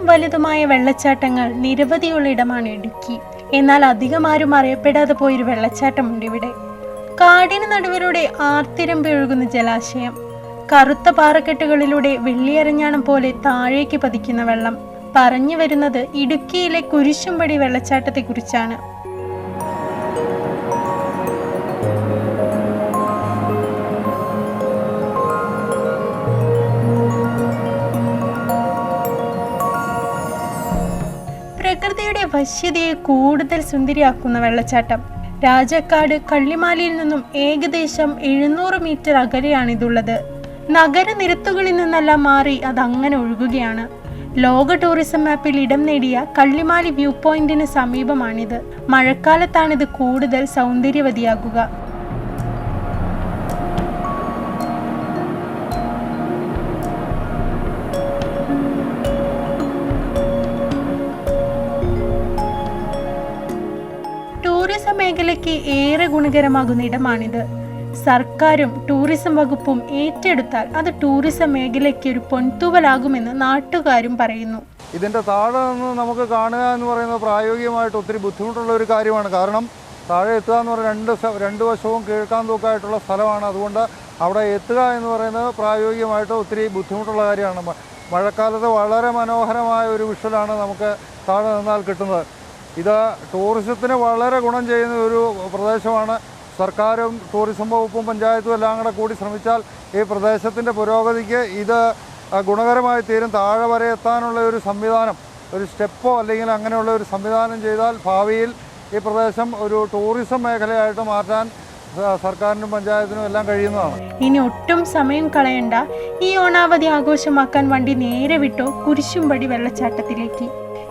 വലുതുമായ വെള്ളച്ചാട്ടങ്ങൾ നിരവധിയുള്ള ഇടമാണ് ഇടുക്കി. എന്നാൽ അധികം ആരും അറിയപ്പെടാതെ പോയൊരു വെള്ളച്ചാട്ടമുണ്ട് ഇവിടെ. കാടിന് നടുവിലൂടെ ആർത്തിരം പിഴുകുന്ന ജലാശയം. കറുത്ത പാറക്കെട്ടുകളിലൂടെ വെള്ളിയരഞ്ഞാണം പോലെ താഴേക്ക് പതിക്കുന്ന വെള്ളം. പറഞ്ഞു വരുന്നത് ഇടുക്കിയിലെ കുരിശുംപടി വെള്ളച്ചാട്ടത്തെക്കുറിച്ചാണ്. വശ്യതയെ കൂടുതൽ സുന്ദരിയാക്കുന്ന വെള്ളച്ചാട്ടം. രാജക്കാട് കള്ളിമാലിയിൽ നിന്നും ഏകദേശം എഴുന്നൂറ് മീറ്റർ അകലെയാണിതുള്ളത് നഗരനിരത്തുകളിൽ നിന്നെല്ലാം മാറി അത് അങ്ങനെ ഒഴുകുകയാണ്. ലോക ടൂറിസം മാപ്പിൽ ഇടം നേടിയ കള്ളിമാലി വ്യൂ പോയിന്റിന് സമീപമാണിത്. മഴക്കാലത്താണിത് കൂടുതൽ സൗന്ദര്യവതിയാകുക മേഖലയ്ക്ക് ഏറെ ഗുണകരമാകുന്ന ഇടമാണിത്. സർക്കാരും ടൂറിസം വകുപ്പും ഏറ്റെടുത്താൽ അത് ടൂറിസം മേഖലയ്ക്ക് ഒരു പൊൻതൂവലാകുമെന്ന് നാട്ടുകാരും പറയുന്നു. ഇതിന്റെ താഴെ നിന്ന് നമുക്ക് കാണുക എന്ന് പറയുന്നത് പ്രായോഗികമായിട്ട് ഒത്തിരി ബുദ്ധിമുട്ടുള്ള ഒരു കാര്യമാണ്. കാരണം താഴെ എത്തുക എന്ന് പറഞ്ഞാൽ രണ്ട് രണ്ട് വശവും കേൾക്കാൻ തൂക്കായിട്ടുള്ള സ്ഥലമാണ്. അതുകൊണ്ട് അവിടെ എത്തുക എന്ന് പറയുന്നത് പ്രായോഗികമായിട്ട് ഒത്തിരി ബുദ്ധിമുട്ടുള്ള കാര്യമാണ്. മഴക്കാലത്ത് വളരെ മനോഹരമായ ഒരു വിഷ്വലാണ് നമുക്ക് താഴെ നിന്നാൽ കിട്ടുന്നത്. ഇത് ടൂറിസത്തിന് വളരെ ഗുണം ചെയ്യുന്ന ഒരു പ്രദേശമാണ്. സർക്കാരും ടൂറിസം വകുപ്പും പഞ്ചായത്തും എല്ലാം കൂടെ കൂടി ശ്രമിച്ചാൽ ഈ പ്രദേശത്തിന്റെ പുരോഗതിക്ക് ഇത് ഗുണകരമായി തീരും. താഴെ വരെ എത്താനുള്ള ഒരു സംവിധാനം ഒരു സ്റ്റെപ്പോ അല്ലെങ്കിൽ അങ്ങനെയുള്ള ഒരു സംവിധാനം ചെയ്താൽ ഭാവിയിൽ ഈ പ്രദേശം ഒരു ടൂറിസം മേഖലയായിട്ട് മാറ്റാൻ സർക്കാരിനും പഞ്ചായത്തിനും എല്ലാം കഴിയുന്നതാണ്. ഇനി ഒട്ടും സമയം കളയണ്ട. ഈ ഓണാവധി ആഘോഷമാക്കാൻ വണ്ടി നേരെ വിട്ടോ കുരിശുംപടി വെള്ളച്ചാട്ടത്തിലേക്ക്.